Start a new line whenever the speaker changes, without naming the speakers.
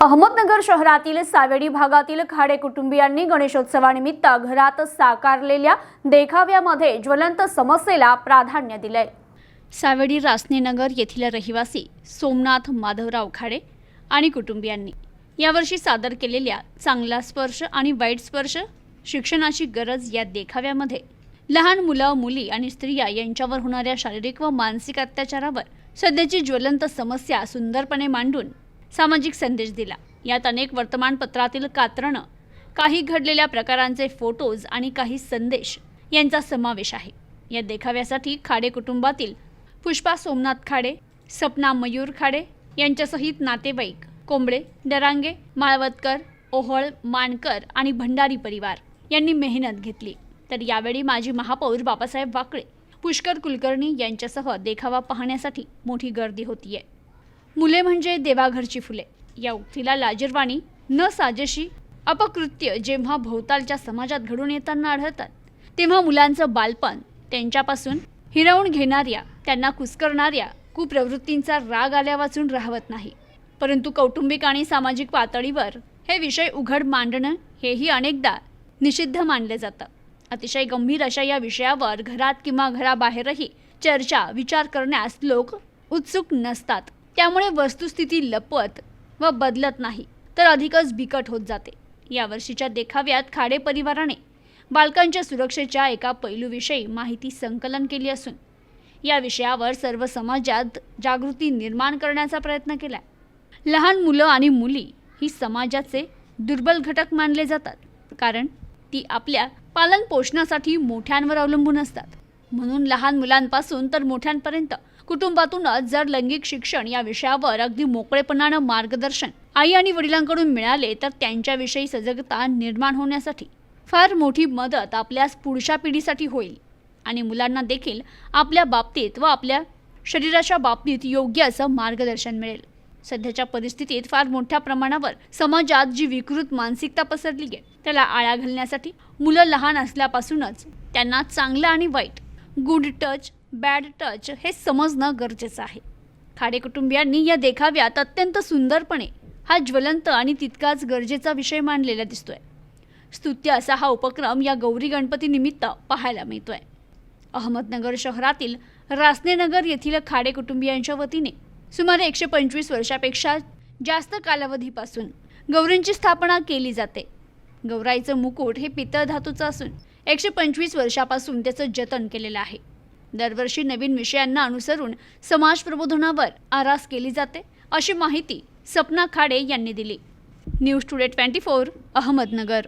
अहमदनगर शहरातील सावेडी भागातील खाडे कुटुंबियांनी गणेशोत्सवानिमित्त घरात साकारलेल्या देखाव्यामध्ये ज्वलंत समस्येला प्राधान्य दिलंय. सावेडी रासनेनगर येथील रहिवासी सोमनाथ माधवराव खाडे आणि कुटुंबियांनी यावर्षी सादर केलेल्या चांगला स्पर्श आणि वाईट स्पर्श शिक्षणाची गरज या देखाव्यामध्ये लहान मुलं मुली आणि स्त्रिया यांच्यावर होणाऱ्या शारीरिक व मानसिक अत्याचारावर सध्याची ज्वलंत समस्या सुंदरपणे मांडून सामाजिक संदेश दिला. यात अनेक वर्तमानपत्रातील कात्रणं काही घडलेल्या प्रकारांचे फोटोज आणि काही संदेश यांचा समावेश आहे. या देखाव्यासाठी खाडे कुटुंबातील पुष्पा सोमनाथ खाडे सपना मयूर खाडे यांच्यासहित नातेवाईक कोंबडे डरांगे माळवतकर ओहळ मानकर आणि भंडारी परिवार यांनी मेहनत घेतली. तर यावेळी माजी महापौर बाबासाहेब वाकळे पुष्कर कुलकर्णी यांच्यासह देखावा पाहण्यासाठी मोठी गर्दी होतीये. मुले म्हणजे देवाघरची फुले. या उक्तीला लाजीरवाणी न साजेशी अपकृत्य जेव्हा भोवतालच्या समाजात घडून येताना आढळतात तेव्हा मुलांचं बालपण त्यांच्यापासून हिरावून घेणाऱ्या त्यांना कुस्करणाऱ्या कुप्रवृत्तींचा राग आल्या वाचून राहवत नाही. परंतु कौटुंबिक आणि सामाजिक पातळीवर हे विषय उघड मांडणं हेही अनेकदा निषिद्ध मानले जातं. अतिशय गंभीर अशा या विषयावर घरात किंवा घराबाहेरही चर्चा विचार करण्यास लोक उत्सुक नसतात. त्यामुळे वस्तुस्थिती लपत व बदलत नाही तर अधिकच बिकट होत जाते. यावर्षीच्या देखाव्यात खाडे परिवाराने बालकांच्या सुरक्षेच्या एका पैलूविषयी माहिती संकलन केली असून या विषयावर सर्व समाजात जागृती निर्माण करण्याचा प्रयत्न केला लहान मुलं आणि मुली ही समाजाचे दुर्बल घटक मानले जातात कारण ती आपल्या पालन पोषणासाठी मोठ्यांवर अवलंबून असतात. म्हणून लहान मुलांपासून तर मोठ्यांपर्यंत कुटुंबातूनच जर लैंगिक शिक्षण या विषयावर अगदी मोकळेपणानं मार्गदर्शन आई आणि वडिलांकडून मिळाले तर त्यांच्याविषयी सजगता निर्माण होण्यासाठी फार मोठी मदत आपल्यास पुढच्या पिढीसाठी होईल आणि मुलांना देखील आपल्या बाबतीत व आपल्या शरीराच्या बाबतीत योग्य असं मार्गदर्शन मिळेल. सध्याच्या परिस्थितीत फार मोठ्या प्रमाणावर समाजात जी विकृत मानसिकता पसरली आहे त्याला आळा घालण्यासाठी मुलं लहान असल्यापासूनच त्यांना चांगलं आणि वाईट गुड टच बॅड टच हे समजणं गरजेचं आहे. खाडे कुटुंबियांनी या देखाव्यात अत्यंत सुंदरपणे हा ज्वलंत आणि तितकाच गरजेचा विषय मांडलेला दिसतोय. स्तुत्य असा हा उपक्रम या गौरी गणपती निमित्त पाहायला मिळतोय. अहमदनगर शहरातील रासनेनगर येथील खाडे कुटुंबियांच्या वतीने सुमारे एकशे पंचवीस वर्षापेक्षा जास्त कालावधीपासून गौरींची स्थापना केली जाते. गौराईचं मुकुट हे पितळ धातूचं असून एकशे पंचवीस वर्षापासून त्याचं जतन केलेलं आहे. दरवर्षी नवीन विषयांना अनुसरून समाज प्रबोधनावर आरास केली जाते अशी माहिती सपना खाडे यांनी दिली. News today twenty four Ahmednagar.